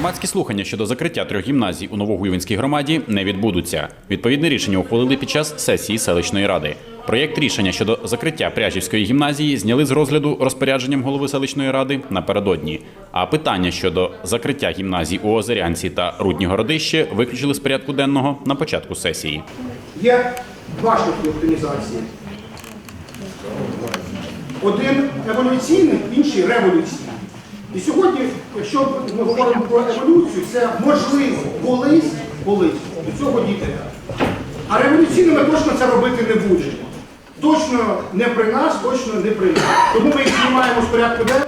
Громадські слухання щодо закриття трьох гімназій у Новогуйвинській громаді не відбудуться. Відповідне рішення ухвалили під час сесії селищної ради. Проєкт рішення щодо закриття Пряжівської гімназії зняли з розгляду розпорядженням голови селищної ради напередодні. А питання щодо закриття гімназій у Озерянці та Рудні Городище виключили з порядку денного на початку сесії. Є два шляхи оптимізації. Один еволюційний, інший революційний. І сьогодні, якщо ми говоримо про еволюцію, це можливо колись, колись до цього дійти. А революційно ми точно це робити не будемо. Точно не при нас, точно не при нас. Тому ми їх знімаємо з порядку денного.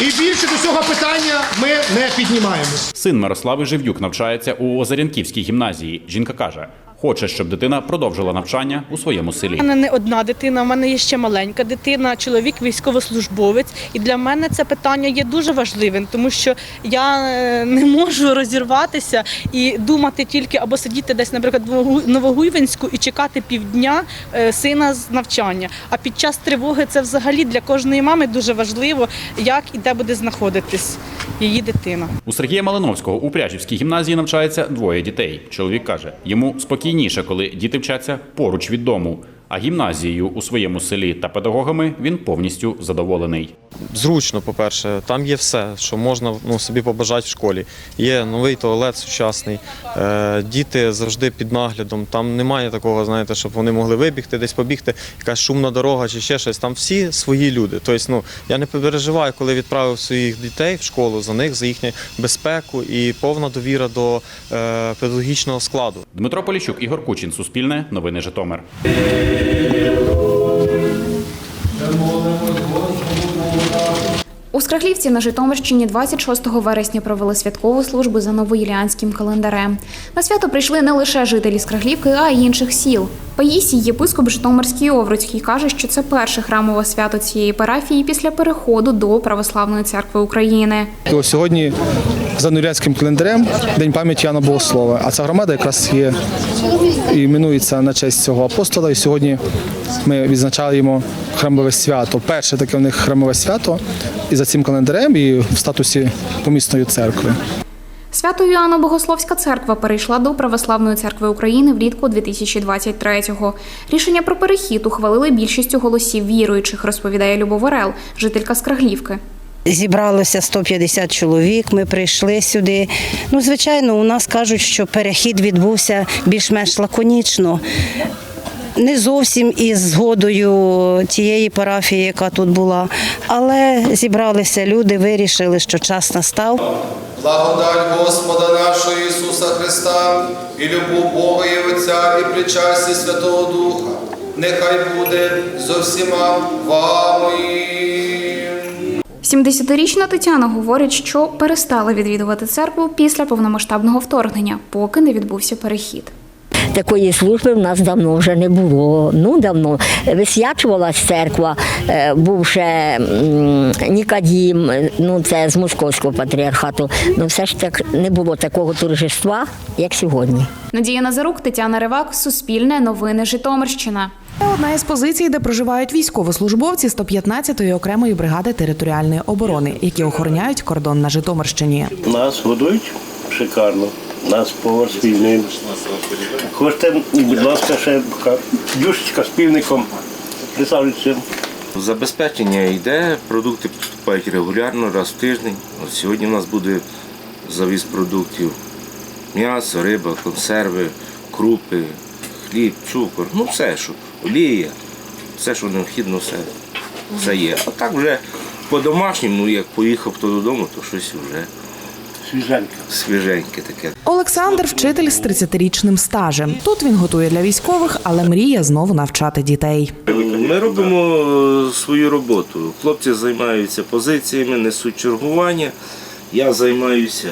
І більше до цього питання ми не піднімаємо. Син Мирослави Живдюк навчається у Озерянківській гімназії. Жінка каже, хоче, щоб дитина продовжила навчання у своєму селі. У мене не одна дитина, у мене є ще маленька дитина, чоловік військовослужбовець. І для мене це питання є дуже важливим, тому що я е, не можу розірватися і думати тільки або сидіти десь, наприклад, в Новогу- Новогуйвинську і чекати півдня е, сина з навчання. А під час тривоги це взагалі для кожної мами дуже важливо, як і де буде знаходитись її дитина. У Сергія Малиновського у Пряжівській гімназії навчається двоє дітей. Чоловік каже, йому спокійніше, коли діти вчаться поруч від дому. А гімназією у своєму селі та педагогами він повністю задоволений. Зручно, по-перше, там є все, що можна ну, собі побажати в школі. Є новий туалет сучасний, е, діти завжди під наглядом. Там немає такого, знаєте, щоб вони могли вибігти, десь побігти, якась шумна дорога чи ще щось. Там всі свої люди. Тобто, ну, я не переживаю, коли відправив своїх дітей в школу за них, за їхню безпеку і повна довіра до е, педагогічного складу. Дмитро Поліщук, Ігор Кучин, Суспільне, Новини Житомир. Скрахлівці на Житомирщині 26 вересня провели святкову службу за новоїлянським календарем. На свято прийшли не лише жителі Скрахлівки, а й інших сіл. Паїсій, єпископ Житомирський Овруцький, каже, що це перше храмове свято цієї парафії після переходу до Православної церкви України. Сьогодні за нурянським календарем День пам'яті Яна Богослова. А ця громада якраз є і іменується на честь цього апостола. І сьогодні ми відзначаємо храмове свято. Перше таке в них храмове свято і за цим календарем, і в статусі помісної церкви. Свято Іоанна Богословська церква перейшла до Православної церкви України влітку 2023-го. Рішення про перехід ухвалили більшістю голосів віруючих, розповідає Любов Орел, жителька Скраглівки. Зібралося 150 чоловік. Ми прийшли сюди. Ну, звичайно, у нас кажуть, що перехід відбувся більш-менш лаконічно. Не зовсім із згодою тієї парафії, яка тут була, але зібралися люди, вирішили, що час настав. Благодать Господа нашого Ісуса Христа і любов Бога і Отця і причастя Святого Духа, нехай буде зо всіма вами. 70-річна Тетяна говорить, що перестала відвідувати церкву після повномасштабного вторгнення, поки не відбувся перехід. Такої служби в нас давно вже не було. Ну давно висвячувалась церква, е, був ще м, Нікодім, е, ну це з московського патріархату. Ну все ж так не було такого торжества, як сьогодні. Надія Назарук, Тетяна Ривак, Суспільне, Новини Житомирщина. Одна із позицій, де проживають військовослужбовці 115-ї окремої бригади територіальної оборони, які охороняють кордон на Житомирщині. Нас годують шикарно. Нас повар спільний. Хочете, будь ласка, ще дюшечка з півником. Присаджуйтеся. Забезпечення йде, продукти поступають регулярно, раз в тиждень. От сьогодні у нас буде завіз продуктів. М'ясо, риба, консерви, крупи, хліб, цукор, ну все, що олія, все, що необхідно, все, все є. А так вже по-домашньому, ну як поїхав хто додому, то щось вже Свіженька. свіженьке таке. Олександр вчитель з 30-річним стажем. Тут він готує для військових, але мріє знову навчати дітей. Ми робимо е, свою роботу. Хлопці займаються позиціями, несуть чергування. Я займаюся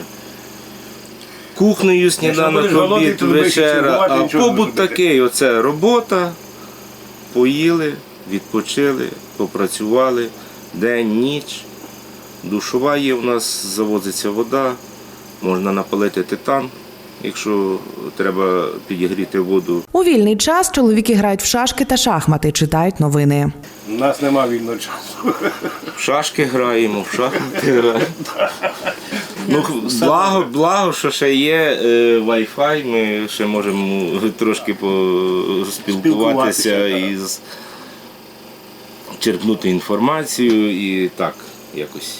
кухнею, сніданок, обід, вечера. А побут такий, оце робота, поїли, відпочили, попрацювали день, ніч. Душова є у нас, завозиться вода, можна напалити титан, якщо треба підігріти воду. У вільний час чоловіки грають в шашки та шахмати, читають новини. У нас нема вільного часу. В шашки граємо, в шахмати граємо. Ну, благо, благо, що ще є е, Wi-Fi, ми ще можемо трошки поспілкуватися і черпнути інформацію і так якось,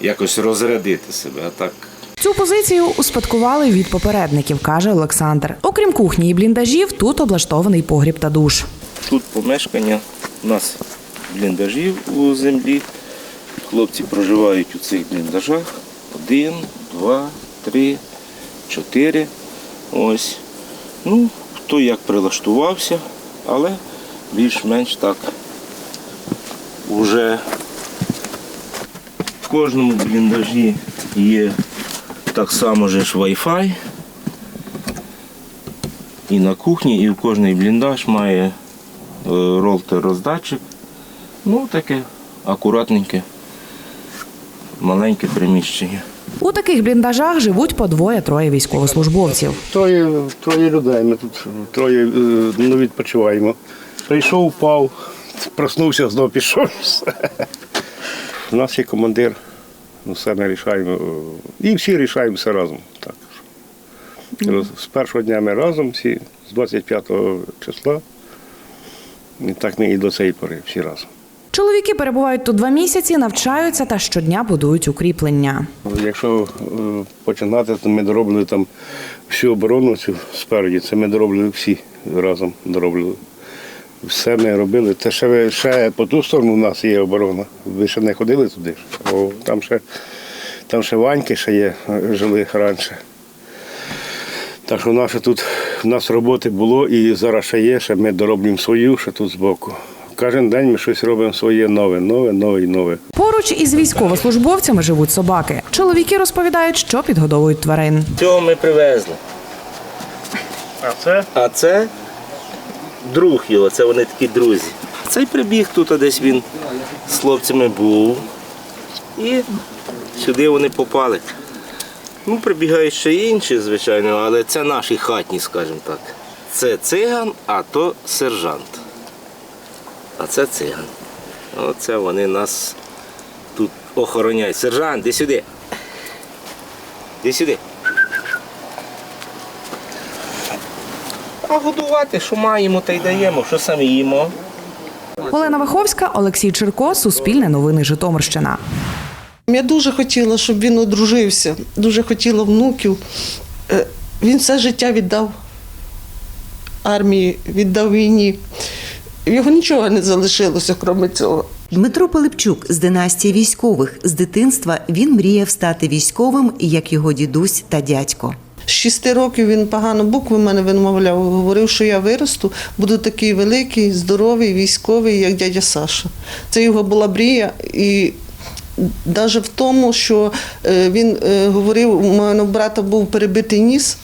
якось розрядити себе. А так Цю позицію успадкували від попередників, каже Олександр. Окрім кухні і бліндажів, тут облаштований погріб та душ. тут помешкання, у нас бліндажі у землі. Хлопці проживають у цих бліндажах. Один, два, три, чотири. Ось. Ну, хто як прилаштувався, але більш-менш так уже в кожному бліндажі є так само же ж Wi-Fi. І на кухні, і в кожний бліндаж має е, ролтер роздатчик. Ну, таке акуратненьке, маленьке приміщення. У таких бліндажах живуть по двоє-троє військовослужбовців. Троє, троє людей. Ми тут троє е, ну, відпочиваємо. Прийшов, впав, проснувся, знову пішов. У нас є командир, ну, все ми рішаємо. е, І всі рішаємо все разом. Так. З першого дня ми разом, всі, з 25 числа. І так ми і до цієї пори, всі разом. Чоловіки перебувають тут два місяці, навчаються та щодня будують укріплення. Якщо е, починати, то ми доробили там всю оборону цю спереді. Це ми доробили всі разом доробили. Все ми робили. Те ще, ще по ту сторону у нас є оборона. Ви ще не ходили туди. О, там ще, там ще ваньки ще є, е, жили раніше. Так що наше тут у нас роботи було і зараз ще є, ще ми дороблюємо свою, ще тут збоку. Кожен день ми щось робимо своє нове, нове, нове і нове. Поруч із військовослужбовцями живуть собаки. Чоловіки розповідають, що підгодовують тварин. Цього ми привезли. А це? А це друг його, це вони такі друзі. Цей прибіг тут, а десь він з хлопцями був. І сюди вони попали. Ну, прибігають ще інші, звичайно, але це наші хатні, скажімо так. Це циган, а то сержант. А це циган. Оце вони нас тут охороняють. Сержант, іди сюди. Іди сюди. А годувати, що маємо, та й даємо, що самі їмо. Олена Ваховська, Олексій Черко, Суспільне новини Житомирщина. Я дуже хотіла, щоб він одружився, дуже хотіла внуків. Е, Він все життя віддав армії, віддав війні. Його нічого не залишилося, крім цього. Дмитро Пилипчук з династії військових. З дитинства він мріяв стати військовим, як його дідусь та дядько. З шести років він погано букви в мене вимовляв. Говорив, що я виросту, буду такий великий, здоровий, військовий, як дядя Саша. Це його була мрія. І навіть в тому, що е, він е, говорив, у мене брата був перебитий ніс.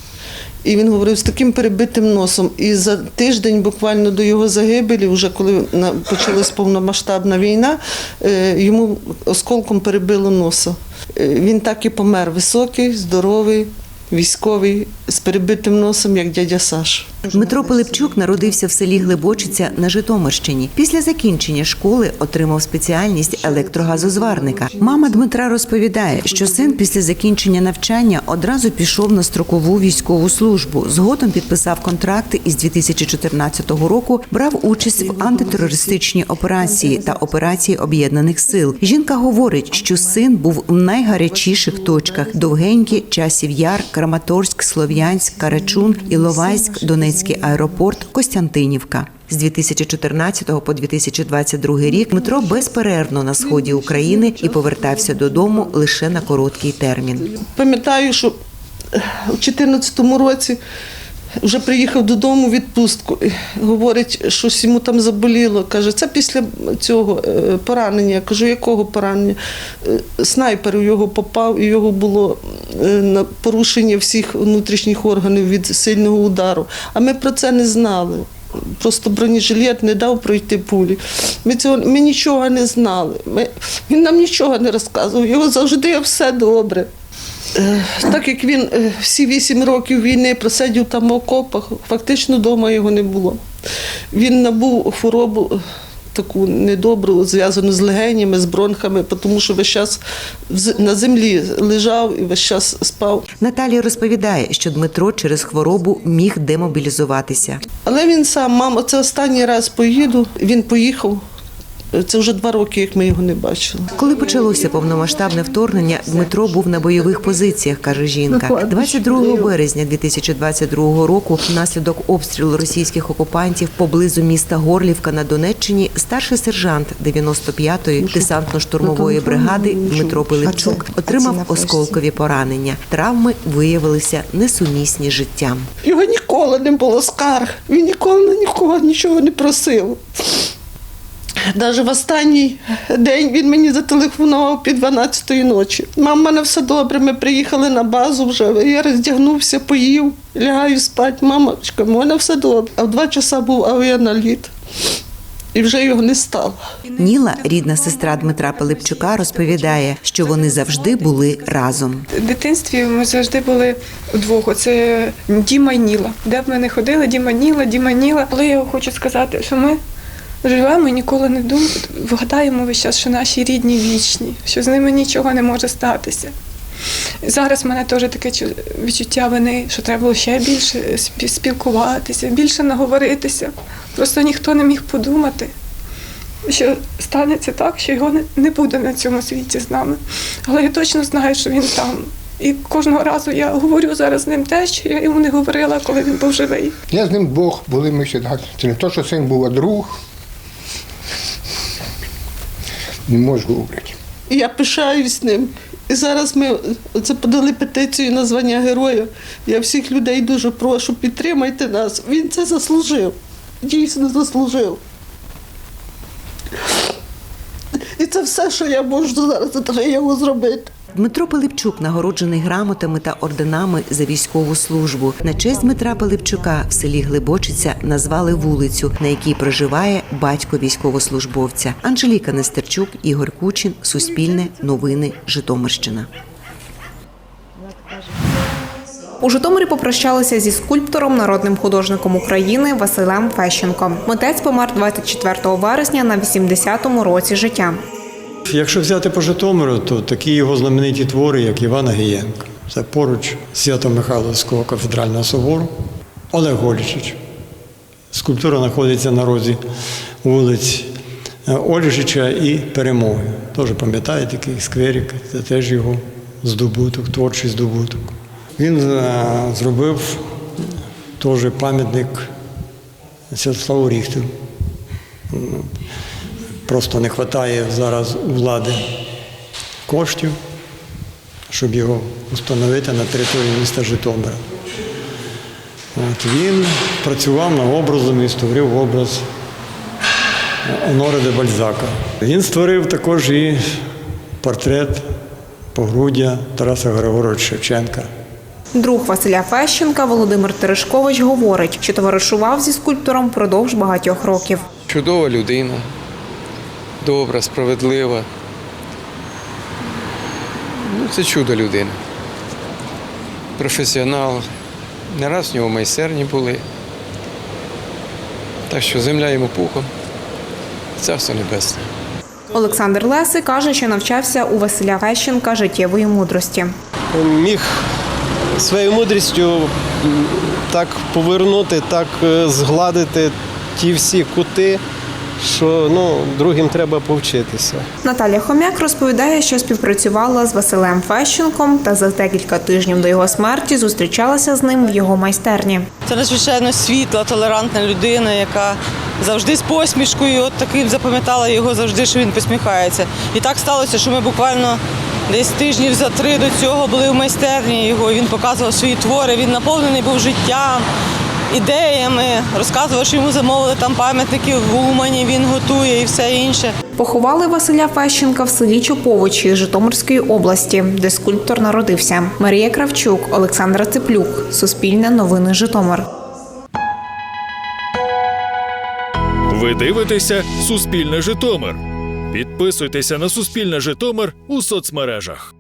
І він говорив з таким перебитим носом. І за тиждень, буквально до його загибелі, вже коли почалась повномасштабна війна, е, йому осколком перебило носа. Е, Він так і помер високий, здоровий, військовий, з перебитим носом, як дядя Саш. Дмитро Пилипчук народився в селі Глибочиця на Житомирщині. Після закінчення школи отримав спеціальність електрогазозварника. Мама Дмитра розповідає, що син після закінчення навчання одразу пішов на строкову військову службу. Згодом підписав контракти і з 2014 року брав участь в антитерористичній операції та операції об'єднаних сил. Жінка говорить, що син був в найгарячіших точках: Довгенькі, Часів Яр, Краматорськ, Слов'янськ, Карачун, Іловайськ, Донецький аеропорт, Костянтинівка. З 2014 по 2022 рік Дмитро безперервно на сході України і повертався додому лише на короткий термін. Пам'ятаю, що у 2014 році вже приїхав додому відпустку. Говорить, щось йому там заболіло. Каже, це після цього е, поранення. Я кажу, якого поранення? Е, Снайпер у його попав, і його було е, на порушення всіх внутрішніх органів від сильного удару. А ми про це не знали. Просто бронежилет не дав пройти пулі. Ми цього ми нічого не знали. Ми, він нам нічого не розказував. Його завжди все добре. Е, Так як він е, всі вісім років війни просидів там в окопах, фактично вдома його не було. Він набув хворобу таку недобру, зв'язану з легенями, з бронхами, тому що весь час на землі лежав і весь час спав. Наталія розповідає, що Дмитро через хворобу міг демобілізуватися. Але він сам, мамо, це останній раз поїду. Він поїхав. Це вже два роки, як ми його не бачили. Коли почалося повномасштабне вторгнення, Дмитро був на бойових позиціях, каже жінка. 22 березня 2022 року, внаслідок обстрілу російських окупантів поблизу міста Горлівка на Донеччині, старший сержант 95-ї десантно-штурмової бригади Дмитро Пилипчук отримав осколкові поранення. Травми виявилися несумісні з життям. Його ніколи не було скарг. Він ніколи на нікого нічого не просив. Навіть в останній день він мені зателефонував під 12 ночі. Мам, в мене все добре, ми приїхали на базу вже. Я роздягнувся, поїв, лягаю спати. Мамочка, в мене все добре. А в два часа був авіаналіт. І вже його не стало. Ніла, рідна сестра Дмитра Пилипчука, розповідає, що вони завжди були разом. В дитинстві ми завжди були вдвох. Це Діма і Ніла. Де б ми не ходили, Діма Ніла, Діма Ніла. Але я хочу сказати, що ми живемо і ніколи не думаємо, вгадаємо весь час, що наші рідні вічні, що з ними нічого не може статися. Зараз в мене теж таке відчуття вини, що треба було ще більше спілкуватися, більше наговоритися. Просто ніхто не міг подумати, що станеться так, що його не- буде на цьому світі з нами. Але я точно знаю, що він там. І кожного разу я говорю зараз з ним те, що я йому не говорила, коли він був живий. Я з ним двох були ми ще. Це не то, що син був, а друг. Не можу говорити. Я пишаюсь ним. І зараз ми це подали петицію на звання героя. Я всіх людей дуже прошу, підтримайте нас. Він це заслужив. Дійсно заслужив. І це все, що я можу зараз для його зробити. Дмитро Пилипчук нагороджений грамотами та орденами за військову службу. На честь Дмитра Пилипчука в селі Глибочиця назвали вулицю, на якій проживає батько військовослужбовця. Анжеліка Нестерчук, Ігор Кучин, Суспільне, Новини, Житомирщина. У Житомирі попрощалися зі скульптором, народним художником України Василем Фещенком. Митець помер 24 вересня на 80-му році життя. Якщо взяти по Житомиру, то такі його знамениті твори, як Івана Гієнка. Це поруч Свято-Михайловського кафедрального собору. Олег Голічич. Скульптура знаходиться на розі вулиць е, Олішича і Перемоги. Теж пам'ятаєте, такий скверик, це теж його здобуток, творчий здобуток. Він е, зробив теж пам'ятник Святославу Ріхтеру. Просто не вистачає зараз у влади коштів, щоб його встановити на території міста Житомира. От, він працював над образом і створив образ Оноре де Бальзака. Він створив також і портрет погруддя Тараса Григоровича Шевченка. Друг Василя Фещенка Володимир Терешкович говорить, що товаришував зі скульптором впродовж багатьох років. Чудова людина, добра, справедлива. Ну, це чудо людина. Професіонал. Не раз в нього майстерні були. Так що земля йому пухом. Царство небесне. Олександр Леси каже, що навчався у Василя Фещенка життєвої мудрості. міг своєю мудрістю так повернути, так е, згладити ті всі кути, що ну, другим треба повчитися. Наталя Хомяк розповідає, що співпрацювала з Василем Фещенком та за декілька тижнів до його смерті зустрічалася з ним в його майстерні. Це надзвичайно світла, толерантна людина, яка завжди з посмішкою. От таким запам'ятала його завжди, що він посміхається. І так сталося, що ми буквально десь тижнів за три до цього були в майстерні його. Він показував свої твори. Він наповнений був життям, ідеями, розказував, що йому замовили там пам'ятники в Умані, він готує і все інше. Поховали Василя Фещенка в селі Чоповичі Житомирської області, де скульптор народився. Марія Кравчук, Олександра Цеплюк, Суспільне новини Житомир. Ви дивитеся Суспільне Житомир. Підписуйтеся на Суспільне Житомир у соцмережах.